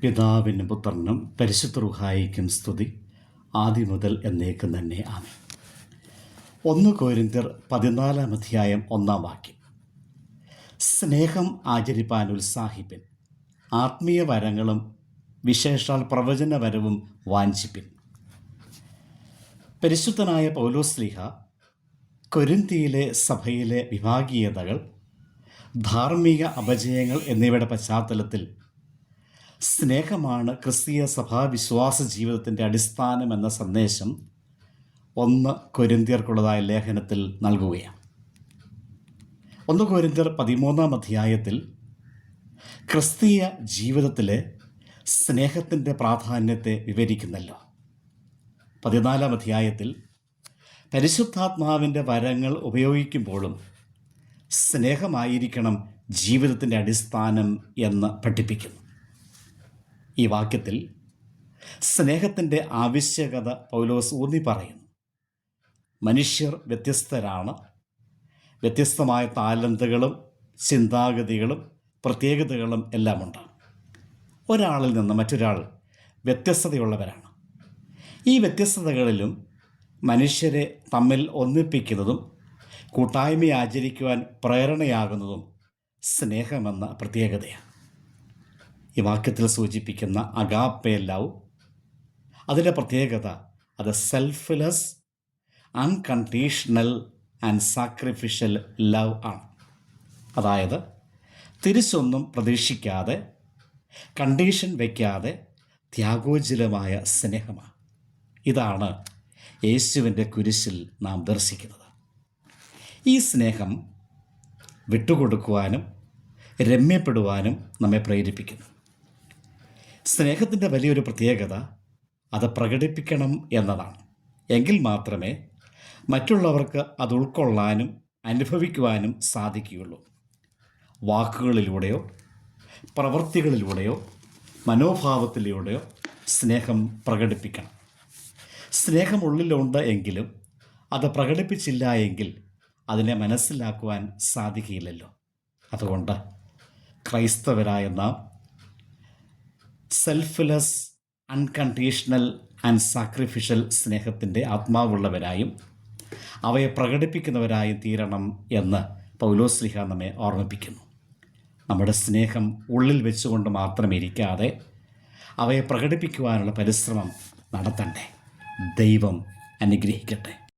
പിതാവിനും പുത്രനും പരിശുദ്ധ റുഹായിക്കും സ്തുതി. ആദ്യം മുതൽ എന്നേക്കും തന്നെ ആണ് ഒന്ന് കോരിന്തിർ പതിനാലാം അധ്യായം ഒന്നാം വാക്യം. സ്നേഹം ആചരിപ്പാൻ ഉത്സാഹിപ്പിൻ. ആത്മീയ വരങ്ങളും വിശേഷാൽ പ്രവചന പ്രവചനവരവും വാഞ്ചിപ്പിൻ. പരിശുദ്ധനായ പൗലോസ്ലിഹ കൊരിന്തിയിലെ സഭയിലെ വിഭാഗീയതകൾ ധാർമ്മിക അപജയങ്ങൾ എന്നിവയുടെ പശ്ചാത്തലത്തിൽ സ്നേഹമാണ് ക്രിസ്തീയ സഭാവിശ്വാസ ജീവിതത്തിന്റെ അടിസ്ഥാനം എന്ന സന്ദേശം ഒന്ന് കൊരിന്തിയർക്കുള്ളതായ ലേഖനത്തിൽ നൽകുകയാണ്. ഒന്ന് കൊരിന്തിയർ പതിമൂന്നാം അധ്യായത്തിൽ ക്രിസ്തീയ ജീവിതത്തിലെ സ്നേഹത്തിന്റെ പ്രാധാന്യത്തെ വിവരിക്കുന്നല്ലോ. പതിനാലാം അധ്യായത്തിൽ പരിശുദ്ധാത്മാവിന്റെ വരങ്ങൾ ഉപയോഗിക്കുമ്പോഴും സ്നേഹമായിരിക്കണം ജീവിതത്തിന്റെ അടിസ്ഥാനം എന്ന് പഠിപ്പിക്കുന്നു. ഈ വാക്യത്തിൽ സ്നേഹത്തിന്റെ ആവശ്യകത പൗലോസ് ഊന്നി പറയുന്നു. മനുഷ്യർ വ്യത്യസ്തരാണ്. വ്യത്യസ്തമായ താലന്തുകളും ചിന്താഗതികളും പ്രത്യേകതകളും എല്ലാമുണ്ട്. ഒരാളിൽ നിന്ന് മറ്റൊരാൾ വ്യത്യസ്തതയുള്ളവരാണ്. ഈ വ്യത്യസ്തതകളിലും മനുഷ്യരെ തമ്മിൽ ഒന്നിപ്പിക്കുന്നതും കൂട്ടായ്മ ആചരിക്കുവാൻ പ്രേരണയാകുന്നതും സ്നേഹമെന്ന പ്രത്യേകതയാണ്. ഈ വാക്യത്തിൽ സൂചിപ്പിക്കുന്ന അഗാപ്പേ ലവ് അതിന്റെ പ്രത്യേകത അത് selfless unconditional and sacrificial love ആണ്. അതായത് തിരിച്ചൊന്നും പ്രതീക്ഷിക്കാതെ കണ്ടീഷൻ വയ്ക്കാതെ ത്യാഗോജ്വലമായ സ്നേഹമാണ്. ഇതാണ് യേശുവിന്റെ കുരിശിൽ നാം ദർശിക്കുന്നത്. ഈ സ്നേഹം വിട്ടുകൊടുക്കുവാനും രമ്യപ്പെടുവാനും നമ്മെ പ്രേരിപ്പിക്കുന്നു. സ്നേഹത്തിന്റെ വലിയൊരു പ്രത്യേകത അത് പ്രകടിപ്പിക്കണം എന്നതാണ്. എങ്കിൽ മാത്രമേ മറ്റുള്ളവർക്ക് അത് ഉൾക്കൊള്ളാനും അനുഭവിക്കുവാനും സാധിക്കുകയുള്ളൂ. വാക്കുകളിലൂടെയോ പ്രവൃത്തികളിലൂടെയോ മനോഭാവത്തിലൂടെയോ സ്നേഹം പ്രകടിപ്പിക്കണം. സ്നേഹം ഉള്ളിലുണ്ട് എങ്കിലും അത് പ്രകടിപ്പിച്ചില്ല എങ്കിൽ അതിനെ മനസ്സിലാക്കുവാൻ സാധിക്കില്ലല്ലോ അതുകൊണ്ട് ക്രൈസ്തവരായ നാം സെൽഫ്ലെസ് അൺകണ്ടീഷണൽ ആൻഡ് സാക്രിഫിഷ്യൽ സ്നേഹത്തിന്റെ ആത്മാവുള്ളവരായും അവയെ പ്രകടിപ്പിക്കുന്നവരായും തീരണം എന്ന് പൗലോസ്ലിഹ നമ്മെ ഓർമ്മിപ്പിക്കുന്നു. നമ്മുടെ സ്നേഹം ഉള്ളിൽ വെച്ചുകൊണ്ട് മാത്രം ഇരിക്കാതെ അവയെ പ്രകടിപ്പിക്കുവാനുള്ള പരിശ്രമം നടത്തണ്ടേ? ദൈവം അനുഗ്രഹിക്കട്ടെ.